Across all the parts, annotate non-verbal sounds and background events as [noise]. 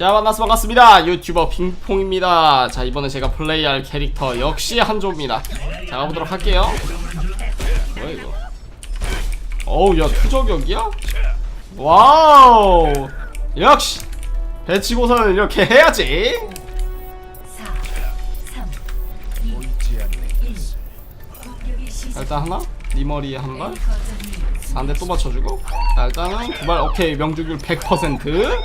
자 만나서 반갑습니다. 유튜버 핑퐁입니다. 자 이번에 제가 플레이할 캐릭터 역시 한조입니다. 자 가보도록 할게요. 뭐야 이거? 어우 야 투저격이야? 와우! 역시 배치고사는 이렇게 해야지 일단 하나? 네 머리에 한발? 반대 또 맞춰주고? 자 일단은 두 발. 오케이 명중률 100%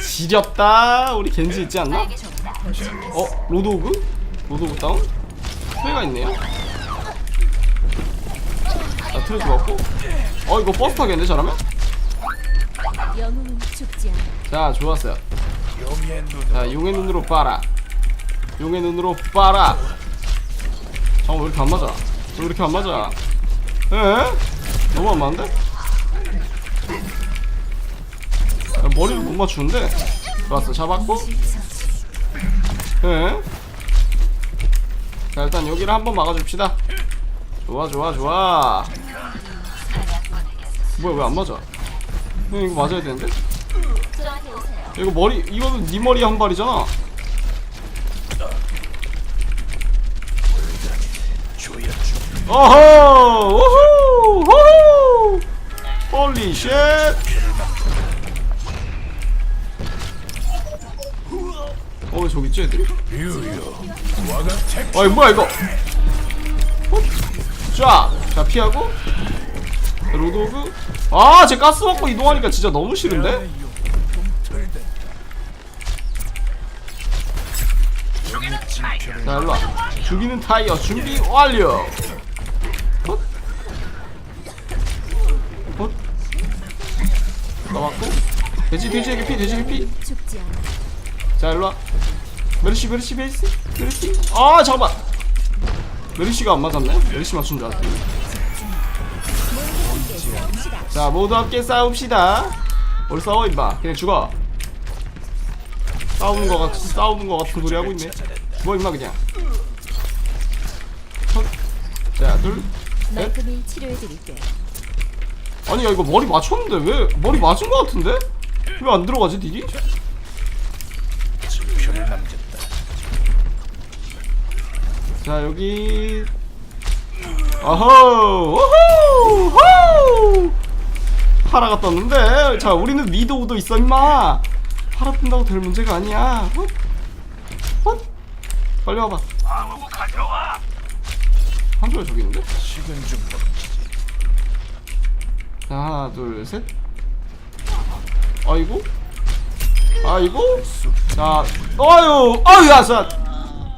지렸다. 우리 겐지 있지 않나? 어? 로드오그? 로드오그 다운? 트레가 있네요. 자 트레 죽었고. 어 이거 버스 타겠네 않아. 자 좋았어요. 자 용의 눈으로 봐라. 용의 눈으로 봐라. 잠깐 왜 이렇게 안 맞아 왜 이렇게 안 맞아 에? 너무 안 맞는데? 야, 머리를 못 맞추는데 좋았어 잡았고 에? 자 일단 여기를 한번 막아줍시다 좋아 좋아 좋아 뭐야 왜 안 맞아 형 이거 맞아야 되는데? 이거 머리 이거는 네 머리 한 발이잖아. 어허! 우후! 우후! 홀리 쉣! 어, 왜 저기 있지, 애들이? 어이, 뭐야, 이거? 헛! 쫙! 자, 피하고. 자, 로드오그. 아, 쟤 가스 먹고 이동하니까 진짜 너무 싫은데? 자 일로와 죽이는 타이어 준비 완료 나왔고. 돼지 돼지에게 피 돼지에게 피자. 일로와. 메르시 메르시 메르시 메르시. 아 잠깐만. 메르시가 안 맞았네? 메르시 맞춘 줄 알았더니. 자 모두 함께 싸웁시다. 뭘 싸워 임마. 그냥 죽어. 싸우는 거 같, 싸우는 거 같은 소리 하고 있네. 뭐 임마 그냥. 첫, 자, 둘, 넷. 아니 야 이거 머리 맞췄는데 왜? 머리 맞은 거 같은데? 왜 안 들어가지 딜이? 자 여기. 아호 오호 호 파라가 떴는데. 자 우리는 미드 오도 있어 임마. 파라 뜬다고 될 문제가 아니야. 헛? 헛? 빨리 와봐. 한조가 저기 있는데? 자 하나 둘 셋 아이고 아이고 자 어유 어유 야사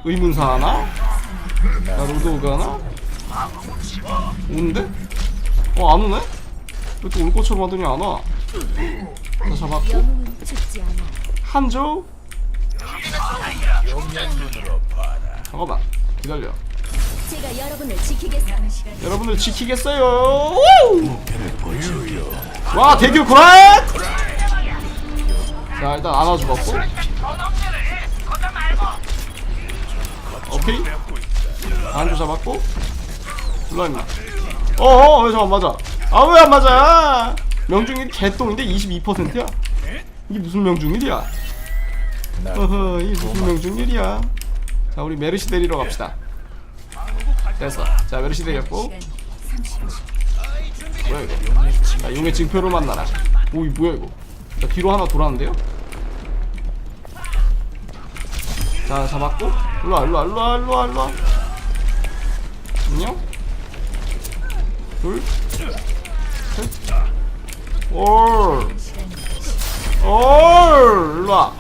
의문사 하나 자 로드오그 하나 오는데? 어 안 오네? 왜 이렇게 올 것처럼 하더니 안 와? 자 잡았고. 한조 잠깐만 기다려 제가 여러분을 지키겠습니다. 여러분들 지키겠어요? 와 대규 구라 자 일단 안아 죽었고. 오케이. 안주 잡았고. 임마 어어 왜 저안 맞아. 아 왜 안 맞아? 명중률 개똥인데 22%야? 이게 무슨 명중률이야? 어허 이게 무슨 명중률이야? 자 우리 메르시 데리러 갑시다 됐어. 자 메르시 데렸고. 뭐야 이거? 자 용의 증표로 만나라 오이 뭐야 이거? 자 뒤로 하나 돌았는데요? 자 잡았고. 일로와 일로와 일로와 일로와 일로와. 안녕? 둘셋올. 일로와.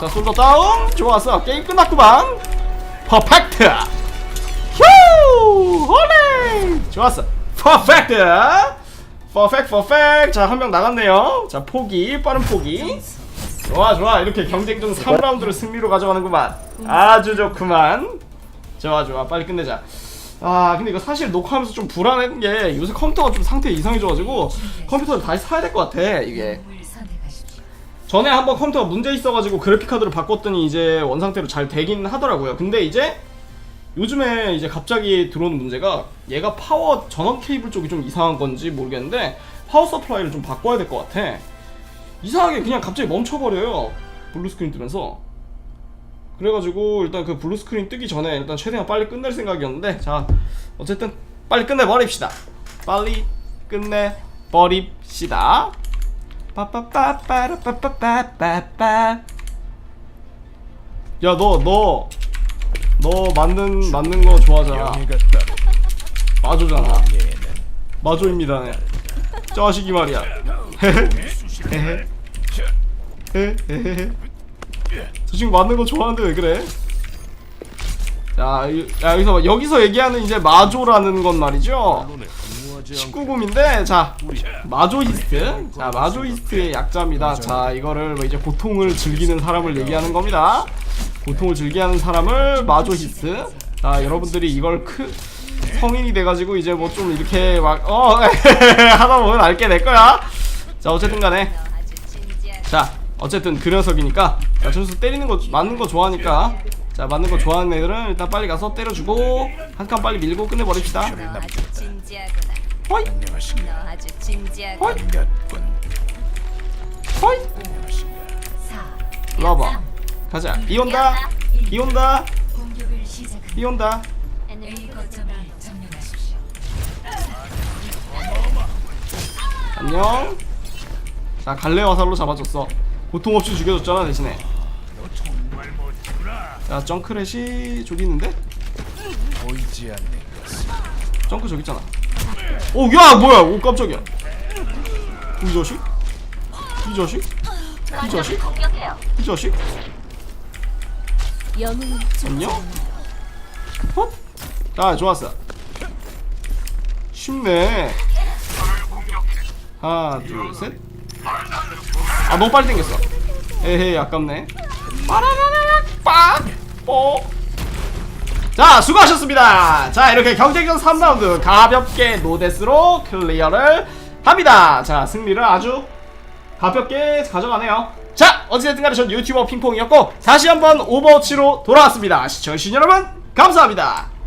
자 솔더 다운. 좋았어. 게임 끝났구만 퍼펙트! 휴! 홀레 좋았어. 퍼펙트! 퍼펙트 퍼펙트 자한 명 나갔네요. 자 포기 빠른 포기. 좋아 좋아. 이렇게 경쟁전 3라운드를 승리로 가져가는구만. 아주 좋구만. 좋아 좋아. 빨리 끝내자. 아 근데 이거 사실 녹화하면서 좀 불안한 게 요새 컴퓨터가 좀 상태 이상해져가지고 컴퓨터를 다시 사야 될 것 같아 이게. 전에 한번 컴퓨터가 문제 있어가지고 그래픽카드를 바꿨더니 이제 원상태로 잘 되긴 하더라고요. 근데 이제 요즘에 이제 갑자기 들어오는 문제가 얘가 파워 전원 케이블 쪽이 좀 이상한 건지 모르겠는데 파워 서플라이를 좀 바꿔야 될 것 같아. 이상하게 그냥 갑자기 멈춰버려요 블루 스크린 뜨면서 그래가지고 일단 그 블루 스크린 뜨기 전에 일단 최대한 빨리 끝낼 생각이었는데 자 어쨌든 빨리 끝내버립시다 빨리 끝내버립시다 빠빠빠빠라빠빠빠빠빠 야 너 너 너 맞는 맞는 거 좋아하잖아 마조잖아 마조입니다 네. 자식이 말이야 저 친구 맞는 거 좋아하는데 왜 그래? 자, 이- 야, 여기서 여기서 얘기하는 이제 마조라는 건 말이죠. 19금인데 자 마조이스트. 자 마조이스트의 약자입니다. 자 이거를 뭐 이제 고통을 즐기는 사람을 얘기하는 겁니다. 고통을 즐기하는 사람을 마조이스트. 자 여러분들이 이걸 크 성인이 돼가지고 이제 뭐 좀 이렇게 막어 [laughs] 하다 보면 알게 될 거야. 자 어쨌든 간에. 자 어쨌든 그 녀석이니까. 자 점수 때리는 거 맞는 거 좋아하니까. 자 맞는 거 좋아하는 애들은 일단 빨리 가서 때려주고 한 칸 빨리 밀고 끝내버립시다. 호이 너 아주 진지하구나. 호이 호이 사. 와봐. 가자. 이 온다. 이 온다. 공격을 시작합니다. 이 온다. A 거점을 점령하십시오. 안녕. 자 갈래 화살로 잡아줬어. 고통 없이 죽여줬잖아 대신에. 자 정크렛이 저기 있는데? 보이지 않는 정크 저기 있잖아 오야 뭐야? 오 깜짝이야. 이 자식? 이 자식? 이 자식? 이 자식? 안녕? 헛? 자 좋았어. 쉽네. 하나 둘셋아 너무 빨리 당겼어. 에헤이 아깝네. 빠라라라 빡뽀 자 수고하셨습니다 자 이렇게 경쟁전 3라운드 가볍게 노데스로 클리어를 합니다 자 승리를 아주 가볍게 가져가네요. 자, 어찌됐든 간에 전 유튜버 핑퐁이었고, 다시 한번 오버워치로 돌아왔습니다. 시청해주신 여러분, 감사합니다.